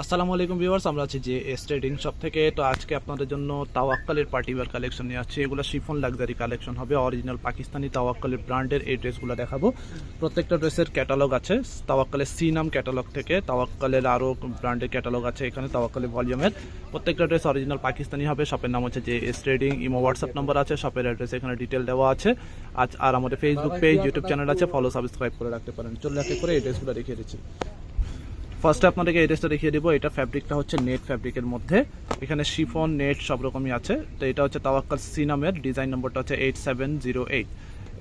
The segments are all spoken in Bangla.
আসসালামু আলাইকুম ভিউয়ার্স, আমরা আছি যে এস ট্রেডিং শপ থেকে। তো আজকে আপনাদের জন্য তাওয়াক্কালের পার্টিওয়ার কালেকশন নিয়ে আসছি। এগুলো শিফন লাক্সারি কালেকশন হবে। অরিজিনাল পাকিস্তানি তাওয়াক্কালের ব্র্যান্ডের এই ড্রেসগুলো দেখাবো। প্রত্যেকটা ড্রেসের ক্যাটালগ আছে। তাওয়াক্কালের সি নাম ক্যাটালগ থেকে, তাওয়াক্কালের আরও ব্র্যান্ডের ক্যাটালগ আছে এখানে, তাওয়াক্কালের ভলিউমের প্রত্যেকটা ড্রেস অরিজিনাল পাকিস্তানি হবে। শপের নাম হচ্ছে যে S trading imo WhatsApp number আছে। শপের অ্যাড্রেস এখানে ডিটেল দেওয়া আছে। আজ আর আমাদের ফেসবুক পেজ ইউটিউব চ্যানেল আছে। ফলো সাবস্ক্রাইব করে রাখতে পারেন। চলে রাখতে করে এই ড্রেসগুলো দেখিয়ে দিচ্ছি। ফার্স্টে আপনাদেরকে এই ড্রেসটা দেখিয়ে দিব। এটা ফ্যাব্রিকটা হচ্ছে নেট ফ্যাব্রিকের মধ্যে। এখানে শিফন নেট সব রকমই আছে। তো এটা হচ্ছে তাওয়াক্কাল সিনামের ডিজাইন নম্বরটা হচ্ছে এইট সেভেন জিরো এইট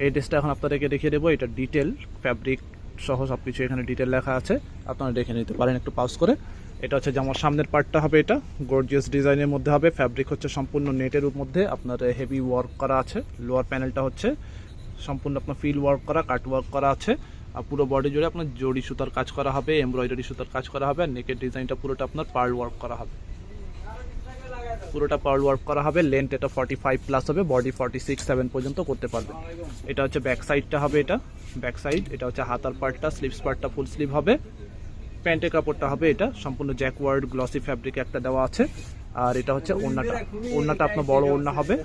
এই ড্রেসটা এখন আপনাদেরকে দেখিয়ে দেবো। এটা ডিটেল ফ্যাব্রিক সহ সব কিছু এখানে ডিটেল লেখা আছে। আপনারা দেখে নিতে পারেন একটু পাউস করে। এটা হচ্ছে যেমন সামনের পার্টটা হবে এটা। গর্জিয়াস ডিজাইনের মধ্যে হবে। ফ্যাব্রিক হচ্ছে সম্পূর্ণ নেটের মধ্যে। আপনার হেভি ওয়ার্ক করা আছে। লোয়ার প্যানেলটা হচ্ছে সম্পূর্ণ আপনার ফিল ওয়ার্ক করা কাট ওয়ার্ক করা আছে। পুরো বডি জুড়ে আপনার জড়ি সুতার কাজ করা হবে এমব্রয়ডারি সুতার কাজ করা হবে, আর নেকের ডিজাইনটা পুরোটা আপনার পার্ল ওয়ার্ক করা হবে। পুরোটা পার্ল ওয়ার্ক করা হবে লেন্থ এটা ফর্টি ফাইভ প্লাস হবে বডি ফর্টি সিক্স সেভেন পর্যন্ত করতে পারবেন। এটা হচ্ছে ব্যাক সাইডটা হবে এটা ব্যাক সাইড এটা হচ্ছে হাতার পার্টটা স্লিভস পার্টটা ফুল স্লিভ হবে। প্যান্টের কাপড়টা হবে এটা, সম্পূর্ণ জ্যাকওয়ার্ড গ্লসি ফ্যাব্রিক একটা দেওয়া আছে। আর এটা হচ্ছে ওড়নাটা ওড়নাটা আপনার বড় ওড়না হবে।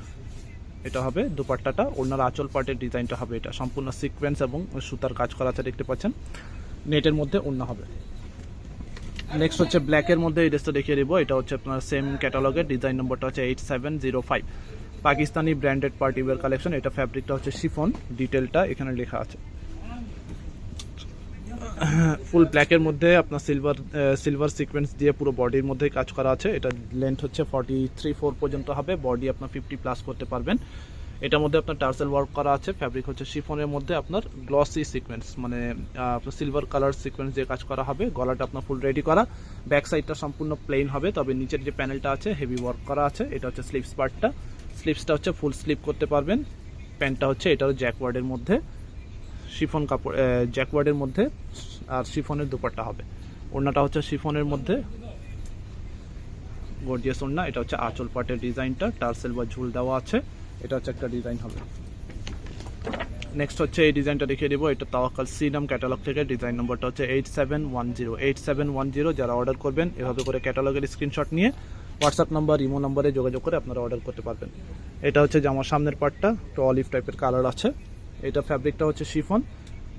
এটা হবে, দুপাট্টাটা। ওনার আঁচল পার্টের ডিজাইনটা হবে এটা। সম্পূর্ণ সিকোয়েন্স এবং সুতার কাজ করা আছে, দেখতে পাচ্ছেন? নেটের মধ্যে ওনা হবে। নেক্সট হচ্ছে ব্ল্যাকের মধ্যে, এই ড্রেসটা দেখিয়ে দেবো। এটা হচ্ছে আপনার সেম ক্যাটালগের ডিজাইন নম্বরটা হচ্ছে eight seven zero five Pakistani branded party wear collection এটা ফ্যাব্রিকটা হচ্ছে শিফন ডিটেলটা এখানে লেখা আছে। ফুল ব্ল্যাকের মধ্যে আপনার সিলভার সিলভার সিকোয়েন্স দিয়ে পুরো বডির মধ্যে কাজ করা আছে। এটা লেন্থ হচ্ছে ফর্টি থ্রি ফোর পর্যন্ত হবে। বডি আপনার ফিফটি প্লাস করতে পারবেন। এটার মধ্যে আপনার টার্সেল ওয়ার্ক করা আছে। ফ্যাব্রিক হচ্ছে শিফনের মধ্যে আপনার গ্লসি সিকোয়েন্স মানে সিলভার কালার সিকোয়েন্স দিয়ে কাজ করা হবে। গলাটা আপনার ফুল রেডি করা। ব্যাক সাইডটা সম্পূর্ণ প্লেন হবে। তবে নিচের যে প্যানেলটা আছে হেভি ওয়ার্ক করা আছে। এটা হচ্ছে স্লিপস পার্টটা স্লিপসটা হচ্ছে ফুল স্লিপ করতে পারবেন। প্যান্টটা হচ্ছে এটাও জ্যাকওয়ার্ডের মধ্যে। শিফন কাপড় জ্যাকওয়ার্ডের মধ্যে, আর শিফনের দুপাট্টা হবে। ওড়নাটা হচ্ছে শিফনের মধ্যে। গর্জিয়াস ওড়না, এটা হচ্ছে আঁচল পাটের ডিজাইনটা, টার্সেল বা ঝুল দেওয়া আছে, এটা হচ্ছে একটা ডিজাইন হবে। নেক্সট হচ্ছে এই ডিজাইনটা দেখিয়ে দেবো, এটা তাওয়াক্কাল সিনাম ক্যাটালগ থেকে, ডিজাইন নম্বরটা হচ্ছে eight seven one zero eight seven one zero যারা অর্ডার করবেন, এভাবে করে ক্যাটালগের স্ক্রিনশট নিয়ে হোয়াটসঅ্যাপ নাম্বার ইমো নাম্বারে যোগাযোগ করে আপনারা অর্ডার করতে পারবেন। এটা হচ্ছে জামার সামনের পার্টটা একটু অলিভ টাইপের কালার আছে। এটা ফ্যাব্রিকটা হচ্ছে শিফন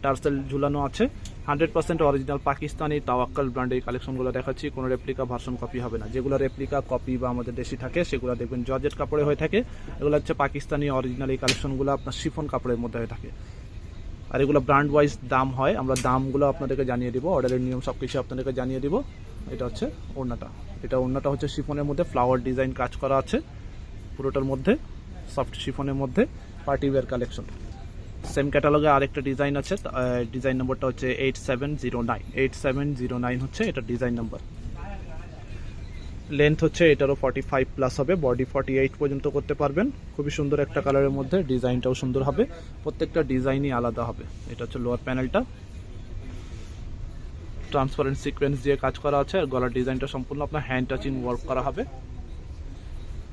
টার্সেল ঝুলানো আছে। Hundred percent original Pakistani Tawakkal ব্র্যান্ডের কালেকশনগুলো দেখাচ্ছি, কোনো রেপ্লিকা ভার্সন কপি হবে না। যেগুলো রেপ্লিকা কপি বা আমাদের দেশি থাকে, সেগুলো দেখবেন জর্জেট কাপড়ে হয়ে থাকে। এগুলো হচ্ছে পাকিস্তানি অরিজিনাল এই কালেকশনগুলো আপনার শিফন কাপড়ের মধ্যে হয়ে থাকে। আর এগুলো ব্র্যান্ড ওয়াইজ দাম হয়, আমরা দামগুলো আপনাদেরকে জানিয়ে দিব অর্ডারের নিয়ম সব কিছু আপনাদেরকে জানিয়ে দিব। এটা হচ্ছে ওড়নাটা। এটা ওড়নাটা হচ্ছে শিফনের মধ্যে ফ্লাওয়ার ডিজাইন কাজ করা আছে, পুরোটার মধ্যে সফট শিফনের মধ্যে পার্টি ওয়্যার কালেকশন সেম ক্যাটালগে আরেকটা ডিজাইন আছে ডিজাইন নম্বরটা হচ্ছে eight seven zero nine eight seven zero nine হচ্ছে এটা ডিজাইন নম্বর। লেন্থ হচ্ছে এটারও ফর্টি ফাইভ প্লাস হবে বডি ফর্টি এইট পর্যন্ত করতে পারবেন। খুবই সুন্দর একটা কালারের মধ্যে ডিজাইনটাও সুন্দর হবে, প্রত্যেকটা ডিজাইনই আলাদা হবে। এটা হচ্ছে লোয়ার প্যানেলটা ট্রান্সপারেন্ট সিকোয়েন্স দিয়ে কাজ করা আছে, আর গলার ডিজাইনটা সম্পূর্ণ আপনার হ্যান্ড টাচিং ওয়ার্ক করা হবে।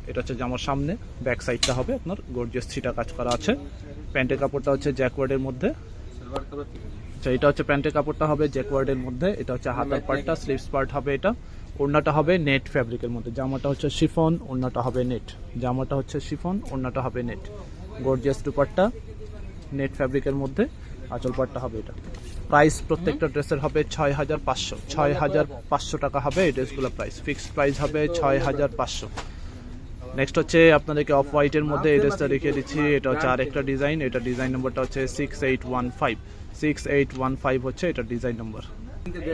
এটা হচ্ছে জামার সামনে ব্যাক সাইডটা হবে, আপনার গর্জিয়াস ছিটা কাজ করা আছে। প্যান্টের কাপড়টা হচ্ছে জ্যাকওয়ার্ডের মধ্যে। আচ্ছা এটা হচ্ছে প্যান্টের কাপড়টা হবে জ্যাকওয়ার্ডের মধ্যে। এটা হচ্ছে হাতার পার্টটা স্লিভস পার্ট হবে এটা। ওড়নাটা হবে নেট ফ্যাব্রিকের মধ্যে। জামাটা হচ্ছে শিফন ওড়নাটা হবে নেট জামাটা হচ্ছে শিফন ওড়নাটা হবে নেট গর্জিয়াস দুপাট্টা নেট ফ্যাব্রিকের মধ্যে। আঁচল পাটটা হবে এটা। প্রাইস প্রত্যেকটা ড্রেসের হবে ছয় হাজার পাঁচশো। ছয় হাজার পাঁচশো টাকা হবে এই ড্রেসগুলো প্রাইস ফিক্সড প্রাইস হবে ছয় হাজার পাঁচশো। নেক্সট হচ্ছে আপনাদেরকে অফ হোয়াইটের মধ্যে এই ড্রেসটা দেখিয়ে দিচ্ছি। এটা হচ্ছে আরেকটা ডিজাইন এটা ডিজাইন নম্বরটা হচ্ছে six eight one five six eight one five হচ্ছে এটা ডিজাইন নম্বর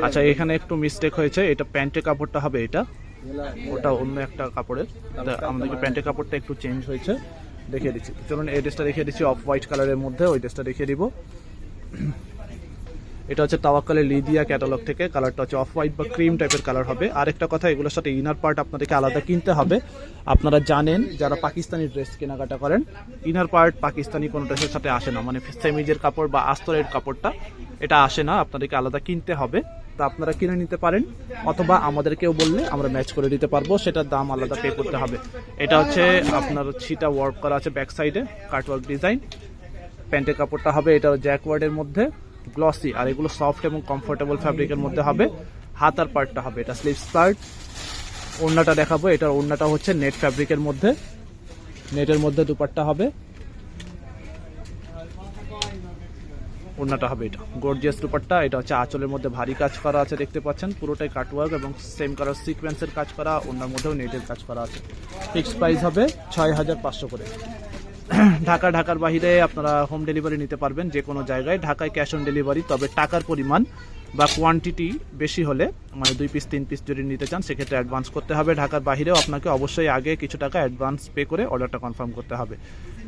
আচ্ছা এখানে একটু মিস্টেক হয়েছে, এটা প্যান্টের কাপড়টা হবে এটা। ওটা অন্য একটা কাপড়ের। আমাদেরকে প্যান্টের কাপড়টা একটু চেঞ্জ হয়েছে, দেখিয়ে দিচ্ছি। চলুন, এই ড্রেসটা দেখিয়ে দিচ্ছি অফ হোয়াইট কালারের মধ্যে, ওই ড্রেসটা দেখিয়ে দিব। এটা হচ্ছে তাওয়াক্কালের লিদিয়া ক্যাটালগ থেকে, কালারটা হচ্ছে অফ হোয়াইট বা ক্রিম টাইপের কালার হবে। আরেকটা কথা, এগুলোর সাথে ইনার পার্ট আপনাদেরকে আলাদা কিনতে হবে। আপনারা জানেন, যারা পাকিস্তানি ড্রেস কেনাকাটা করেন, ইনার পার্ট পাকিস্তানি কোনো ড্রেসের সাথে আসে না। মানে সেমিজের কাপড় বা আস্তরের কাপড়টা, এটা আসে না, আপনাদেরকে আলাদা কিনতে হবে। তা আপনারা কিনে নিতে পারেন, অথবা আমাদেরকেও বললে আমরা ম্যাচ করে দিতে পারব, সেটার দাম আলাদা পে করতে হবে। এটা হচ্ছে আপনার ছিটা ওয়ার্ক করা আছে ব্যাক সাইডে কাটওয়ার্ক ডিজাইন প্যান্টের কাপড়টা হবে, এটা জ্যাকওয়ার্ডের মধ্যে। গ্লসি আর এগুলো সফট এবং কমফোর্টেবল ফ্যাব্রিকের মধ্যে হবে। হাতার পার্টটা হবে, এটা স্লিভস পার্ট ওড়নাটা দেখাবো, এটার ওড়নাটা হচ্ছে নেট ফ্যাব্রিকের মধ্যে। নেটের মধ্যে দুপাট্টা হবে। ওড়নাটা হবে এটা গর্জিয়াস দুপাট্টা। এটা হচ্ছে আঁচলের মধ্যে ভারী কাজ করা আছে, দেখতে পাচ্ছেন। পুরোটাই কাটওয়ার্ক এবং সেম কালার সিকোয়েন্সের কাজ করা, ওড়নার মধ্যেও নেটের কাজ করা আছে। ফিক্সড প্রাইস হবে ছয় হাজার পাঁচশো করে। ঢাকা, ঢাকার বাইরে আপনারা হোম ডেলিভারি নিতে পারবেন যে কোনো জায়গায়। ঢাকায় ক্যাশ অন ডেলিভারি তবে টাকার পরিমাণ বা কোয়ান্টিটি বেশি হলে মানে দুই পিস তিন পিস যদি নিতে চান, সেক্ষেত্রে অ্যাডভান্স করতে হবে। ঢাকার বাইরেও আপনাকে অবশ্যই আগে কিছু টাকা অ্যাডভান্স পে করে অর্ডারটা কনফার্ম করতে হবে।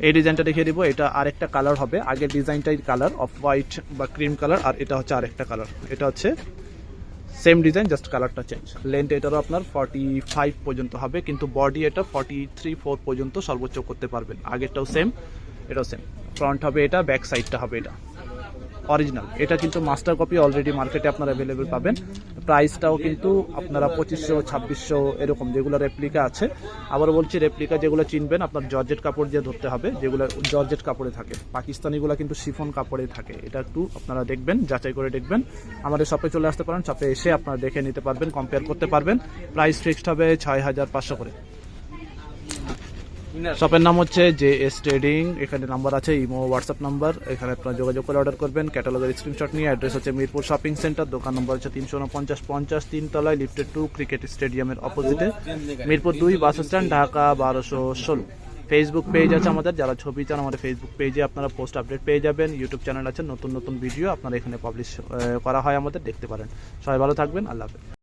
এই ডিজাইনটা দেখিয়ে দিব, এটা আরেকটা কালার হবে। আগের ডিজাইনটাই কালার অফ হোয়াইট বা ক্রিম কালার আর এটা হচ্ছে আরেকটা কালার এটা হচ্ছে সেম ডিজাইন জাস্ট কালারটা চেঞ্জ লেন্থ এটারও আপনার ফর্টি ফাইভ পর্যন্ত হবে, কিন্তু বডি এটা ফর্টি থ্রি ফোর পর্যন্ত সর্বোচ্চ করতে পারবেন। আগেরটাও সেম এটাও সেম ফ্রন্ট হবে এটা ব্যাক সাইডটা হবে এটা। অরিজিনাল। এটা কিন্তু মাস্টার কপি অলরেডি মার্কেটে আপনারা অ্যাভেলেবেল পাবেন। প্রাইসটাও কিন্তু আপনারা পঁচিশশো, ছাব্বিশশো এরকম যেগুলো রেপ্লিকা আছে। আবার বলছি রেপ্লিকা যেগুলো চিনবেন, আপনার জর্জেট কাপড় দিয়ে ধরতে হবে, যেগুলো জর্জেট কাপড়ে থাকে। পাকিস্তানিগুলো কিন্তু শিফন কাপড়ে থাকে। এটা একটু আপনারা দেখবেন, যাচাই করে দেখবেন। আমাদের শপে চলে আসতে পারেন শপে এসে আপনারা দেখে নিতে পারবেন কম্পেয়ার করতে পারবেন। প্রাইস ফিক্সড হবে ছয় হাজার পাঁচশো করে। শপের নাম হচ্ছে জে এস ট্রেডিং এখানে নাম্বার আছে ইমো হোয়াটসঅ্যাপ নাম্বার এখানে আপনারা যোগাযোগ করে অর্ডার করবেন। ক্যাটালগের স্ক্রিনশট নিয়ে অ্যাড্রেস হচ্ছে মিরপুর শপিং সেন্টার দোকান নম্বর হচ্ছে তিনশো উনপঞ্চাশ, পঞ্চাশ তিনতলায় লিফটেড টু ক্রিকেট স্টেডিয়ামের অপোজিটে মিরপুর দুই বাস স্ট্যান্ড ঢাকা বারোশো ষোলো। ফেসবুক পেজ আছে আমাদের, যারা ছবি চান আমাদের ফেসবুক পেজে আপনারা পোস্ট আপডেট পেয়ে যাবেন। ইউটিউব চ্যানেল আছে, নতুন নতুন ভিডিও আপনারা এখানে পাবলিশ করা হয় আমাদের, দেখতে পারেন। সবাই ভালো থাকবেন, আল্লাহ হাফেজ।